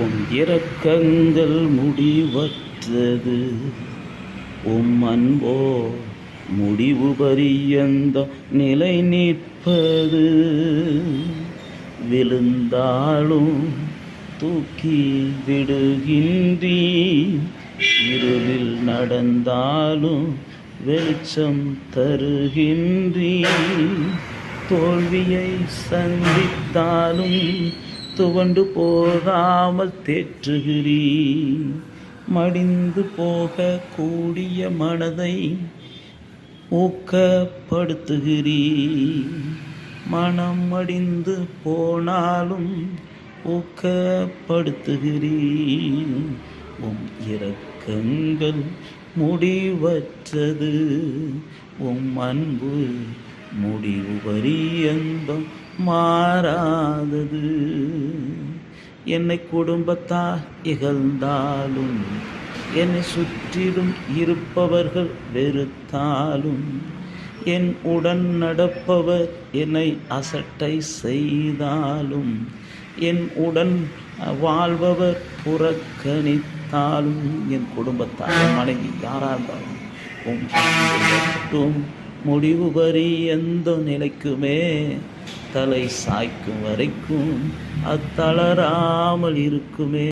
உம் இரக்கங்கள் முடிவற்றது. உம் அன்போ முடிவு பரியந்த நிலை நிற்பது விழுந்தாலும் தூக்கி விடுகின்றீ இருளில் நடந்தாலும் வெளிச்சம் தருகின்றீ தோல்வியை சந்தித்தாலும் துவண்டு போகாமல் தேற்றுகிறீ மடிந்து போக கூடிய மனதை ஊக்கப்படுத்துகிறீ மனம் மடிந்து போனாலும் ஊக்கப்படுத்துகிறீ உம் இரக்கங்கள் முடிவற்றது. உம் அன்பு முடிவு பரியந்தம் மாறாதது. என்னை குடும்பத்தார் இகழ்ந்தாலும் என்னை சுற்றிலும் இருப்பவர்கள் வெறுத்தாலும் என் உடன் நடப்பவர் என்னை அசட்டை செய்தாலும் என் உடன் வாழ்பவர் புறக்கணித்தாலும் என் குடும்பத்தார் மனைவி யாராக இருந்தாலும் உம் முடிவு வரி எந்த நிலைக்குமே தலை சாய்க்கும் வரைக்கும் அத்தளராமல் இருக்குமே.